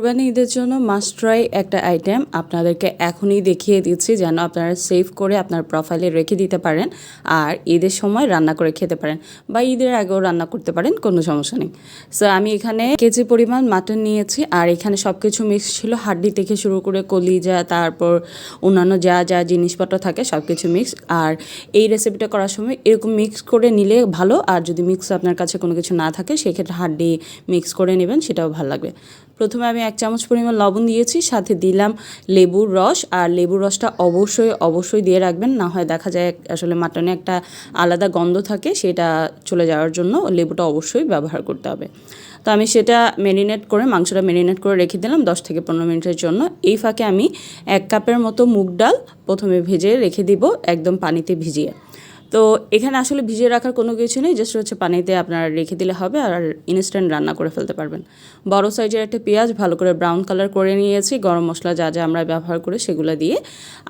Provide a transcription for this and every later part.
কোরবানি ঈদের জন্য মাস্ট ট্রাই একটা আইটেম আপনাদেরকে এখনই দেখিয়ে দিচ্ছি যেন আপনারা সেভ করে আপনার প্রোফাইলে রেখে দিতে পারেন আর ঈদের সময় রান্না করে খেতে পারেন বা ঈদের আগেও রান্না করতে পারেন, কোনো সমস্যা নেই। সো আমি এখানে কেজি পরিমাণ মাটন নিয়েছি আর এখানে সব কিছু মিক্স ছিল, হাড্ডি থেকে শুরু করে কলিজা, তারপর অন্যান্য যা যা জিনিসপত্র থাকে সব কিছু মিক্স আর এই রেসিপিটা করার সময় এরকম মিক্স করে নিলে ভালো আর যদি মিক্স আপনার কাছে কোনো কিছু না থাকে, সেক্ষেত্রে হাড্ডি মিক্স করে নেবেন, সেটাও ভালো লাগবে। প্রথমে আমি এক চামচ পরিমাণ লবণ দিয়েছি, সাথে দিলাম লেবুর রস, আর লেবুর রসটা অবশ্যই অবশ্যই দিয়ে রাখবেন। না হয় দেখা যায় আসলে মাটনে একটা আলাদা গন্ধ থাকে, সেটা চলে যাওয়ার জন্য লেবুটা অবশ্যই ব্যবহার করতে হবে। তো আমি সেটা ম্যারিনেট করে, মাংসটা ম্যারিনেট করে রেখে দিলাম দশ থেকে পনেরো মিনিটের জন্য। এই ফাঁকে আমি এক কাপের মতো মুগ ডাল প্রথমে ভেজে রেখে দিব একদম পানিতে ভিজিয়ে। তো এখানে আসলে ভিজিয়ে রাখার কোনো কিছু নেই জাস্ট হচ্ছে পানিতে আপনার রেখে দিলে হবে আর ইনস্ট্যান্ট রান্না করে ফেলতে পারবেন। বড় সাইজের একটা পেঁয়াজ ভালো করে ব্রাউন কালার করে নিয়েছি, গরম মশলা যা যা আমরা ব্যবহার করি সেগুলো দিয়ে।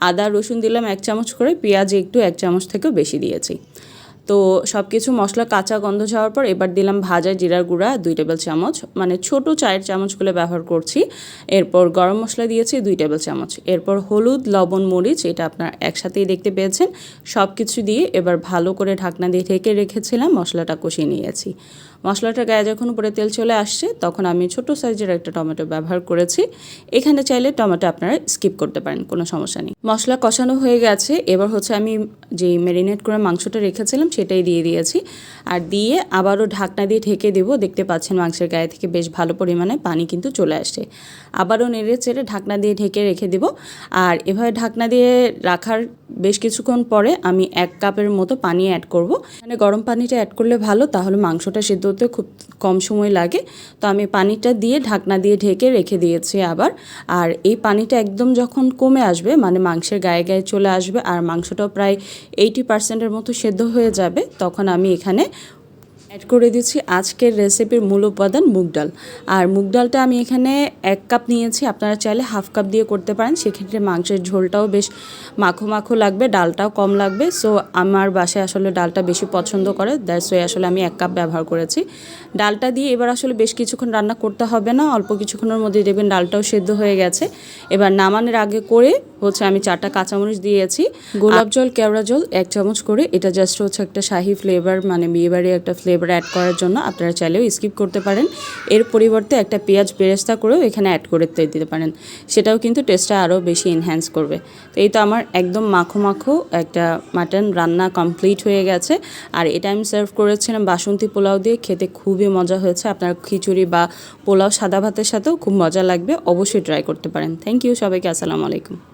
আদা, রসুন দিলাম এক চামচ করে, পেঁয়াজ একটু এক চামচ থেকেও বেশি দিয়েছি। তো সব কিছু মশলা, কাঁচা গন্ধ যাওয়ার পর এবার দিলাম ভাজা জিরার গুঁড়া, দুই টেবিল চামচ। মানে ছোট চায়ের চামচগুলো ব্যবহার করছি। এরপর গরম মশলা দিয়েছি দুই টেবিল চামচ। এরপর হলুদ, লবণ, মরিচ, এটা আপনার একসাথেই দেখতে পেয়েছেন। সব কিছু দিয়ে এবার ভালো করে ঢাকনা দিয়ে ঢেকে রেখেছিলাম, মশলাটা কষিয়ে নিয়েছি। মশলাটার গায়ে যখন উপরে তেল চলে আসছে, তখন আমি ছোট সাইজের একটা টমেটো ব্যবহার করেছি। এখানে চাইলে টমেটো আপনারা স্কিপ করতে পারেন, কোনো সমস্যা নেই। মশলা কষানো হয়ে গেছে, এবার হচ্ছে আমি যে ম্যারিনেট করে মাংসটা রেখেছিলাম সেটাই দিয়ে দিয়েছি। আর দিয়ে আবারও ঢাকনা দিয়ে ঢেকে দেবো, দেখতে পাচ্ছেন মাংসের গায়ে থেকে বেশ ভালো পরিমাণে পানি কিন্তু চলে আসছে। আবারও নেড়ে চেড়ে ঢাকনা দিয়ে ঢেকে রেখে দেবো। আর এভাবে ঢাকনা দিয়ে রাখার বেশ কিছুক্ষণ পরে আমি এক কাপের মতো পানি অ্যাড করব। মানে গরম পানিটা অ্যাড করলে ভালো, তাহলে মাংসটা সিদ্ধ হতে খুব কম সময় লাগে। তো আমি পানিটা দিয়ে ঢাকনা দিয়ে ঢেকে রেখে দিয়েছি আবার। আর এই পানিটা একদম যখন কমে আসবে মানে মাংসের গায়ে গায়ে চলে আসবে, আর মাংসটাও প্রায় এইটি পার্সেন্টের মতো সেদ্ধ হয়ে যাবে, তখন আমি এখানে অ্যাড করে দিচ্ছি আজকের রেসিপির মূল উপাদান মুগ ডাল। আর মুগ ডালটা আমি এখানে এক কাপ নিয়েছি আপনারা চাইলে হাফ কাপ দিয়ে করতে পারেন সেক্ষেত্রে মাংসের ঝোলটাও বেশ মাখো মাখো লাগবে ডালটাও কম লাগবে। সো আমার বাসায় আসলে ডালটা বেশি পছন্দ করে দ্যাটস ওয়ে আসলে আমি এক কাপ ব্যবহার করেছি। ডালটা দিয়ে এবার আসলে বেশ কিছুক্ষণ রান্না করতে হবে না অল্প কিছুক্ষণের মধ্যে দেখবেন ডালটাও সেদ্ধ হয়ে গেছে। এবার নামানোর আগে করে হচ্ছে আমি চারটা কাঁচামরিচ দিয়েছি গোলাপ জল কেওড়া জল এক চামচ করে এটা জাস্ট হচ্ছে একটা শাহি ফ্লেভার মানে বিয়েবাড়ি একটা ফ্লেভার অ্যাড করার জন্য আপনারা চাইলেও স্কিপ করতে পারেন। এর পরিবর্তে একটা পেঁয়াজ বেরেস্তা করেও এখানে অ্যাড করে দিতে পারেন। সেটাও কিন্তু টেস্টটা আরও বেশি এনহ্যান্স করবে। তো এই তো আমার একদম মাখো মাখো একটা মাটন রান্না কমপ্লিট হয়ে গেছে। আর এটা আমি সার্ভ করেছিলাম বাসন্তী পোলাও দিয়ে। খেতে খুবই মজা হয়েছে। আপনার খিচুড়ি বা পোলাও সাদা ভাতের সাথেও খুব মজা লাগবে। অবশ্যই ট্রাই করতে পারেন। থ্যাংক ইউ সবাইকে। আসসালামু আলাইকুম।